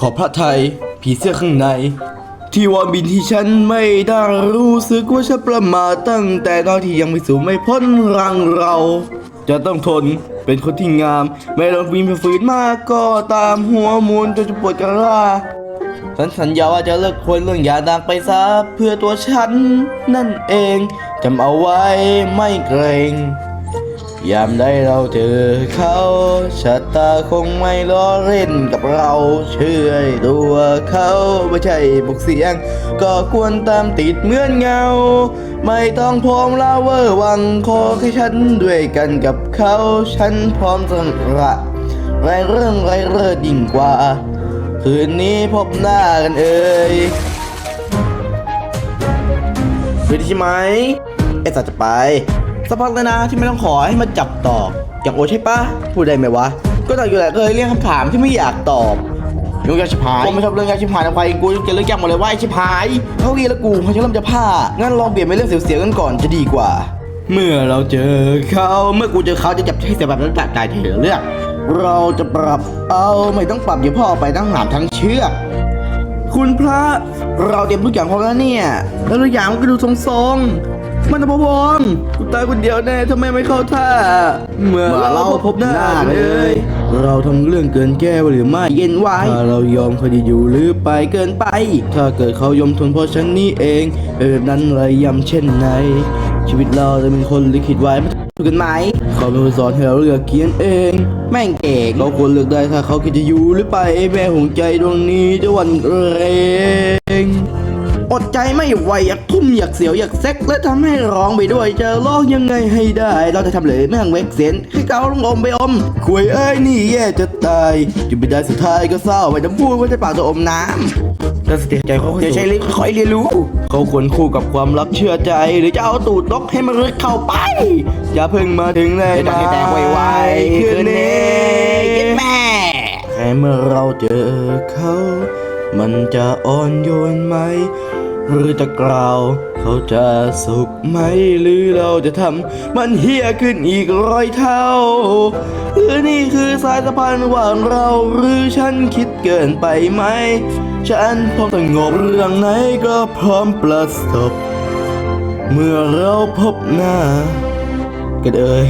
ขอพระไทย ผีเสื้อข้างใน ที่วอนบินที่ฉันไม่ได้รู้สึกว่าฉันประมาทตั้งแต่ตอนที่ยังไม่สู่ไม่พ้นรังเรา จะต้องทนเป็นคนที่งาม ไม่ต้องวินฝืนมากก็ตามหัวมูลจนจะปวดกระลาฉันสัญญาว่าจะเลิกคนเรื่องยาดังไปซะเพื่อตัวฉันนั่นเองจำเอาไว้ไม่เกรง ยามได้เราเจอเขาชะตาคงไม่ล้อเล่นกับเราเชื่อตัวเขาไม่ใช่บุกเสียง ก็ควรตามติดเหมือนเงา ไม่ต้องพร้อมลาเวอร์วังขอแค่ฉันด้วยกันกับเขา ฉันพร้อมสละไรเรื่องไรเลิศยิ่งกว่า คืนนี้พบหน้ากันเอ่ยไปดีใช่ไหมไอสัตว์จะไป สักพักเลยนะที่ไม่ต้องขอให้มาจับตอบ อย่างโอใช่ปะพูดได้ไหมวะ ก็ตอบอยู่แหละเคยเรียกคำถามที่ไม่อยากตอบยกยาชิบหายกูไม่ชอบเรื่องยาชิบหายนะใครกูจะเรื่องยากหมดเลยว่าไอ้ชิบหายเขาเรียนแล้วกูเขาจะเริ่มจะผ้างั้นลองเปลี่ยนเป็นเรื่องเสียวๆกันก่อนจะดีกว่า เมื่อเราเจอเขาเมื่อกูเจอเขาจะจับให้เสียแบบนั้นจากใจเธอเลือก เราจะปรับเอาไม่ต้องปรับเดี๋ยวพ่อเอาไปทั้งหามทั้งเชือกคุณพระเราเตรียมทุกอย่างพร้อมแล้วเนี่ย แล้วทุกอย่างมันก็ดูทรงๆ มันจะพะวงกูตายคนเดียวแน่ถ้าไม่ไม่เข้าท่าเมื่อเราพบหน้ากันเลย เราทำเรื่องเกินแก้วหรือไม่เย็นไว้ถ้าเรายอมเขาจะอยู่หรือไปเกินไป ถ้าเกิดเขายอมทนเพราะฉันนี่เองเป็นแบบนั้นระยำเช่นไหนชีวิตเราจะเป็นคนลิขิตไว้ไม่ถูกกันไหมเขาเป็นคนสอนให้เราเลือกเขียนเอง แม่งเก่งเราควรเลือกได้ถ้าเขาคิดจะอยู่หรือไปแม่ห่วงใจดวงนี้จะหวันเกรง อดใจไม่ไหวอยากทุ่มอยากเสียวอยากเซ็กและทำให้ร้องไปด้วยจะร้องยังไงให้ได้ เราจะทำเลยแม่งเวกเสียนให้เกาลงอมไปอมคุยเอ้ยนี่แย่จะตายจะไม่ได้สุดท้ายก็เศร้าไปจะพูดว่าจะปากจะอมน้ำแล้วสติใจเขาจะใช้ลิ้นค่อยๆเรียนรู้ เขาควรคู่กับความรักเชื่อใจ หรือจะเอาตูดนกให้มันลึกเข้าไป อย่าเพิ่งมาถึงเลยนะแตกไวๆคืนนี้แม่แค่เมื่อเราเจอเขา มันจะอ่อนโยนไหม หรือจะกล่าว เขาจะสุขไหมหรือเราจะทำมันเฮี้ยขึ้นอีกร้อยเท่า หรือนี่คือสายสะพานระหว่างเราหรือฉันคิดเกินไปไหม ฉันพร้อมสงบเรื่องไหนก็พร้อมประสบ เมื่อเราพบหน้า กันเอ่ย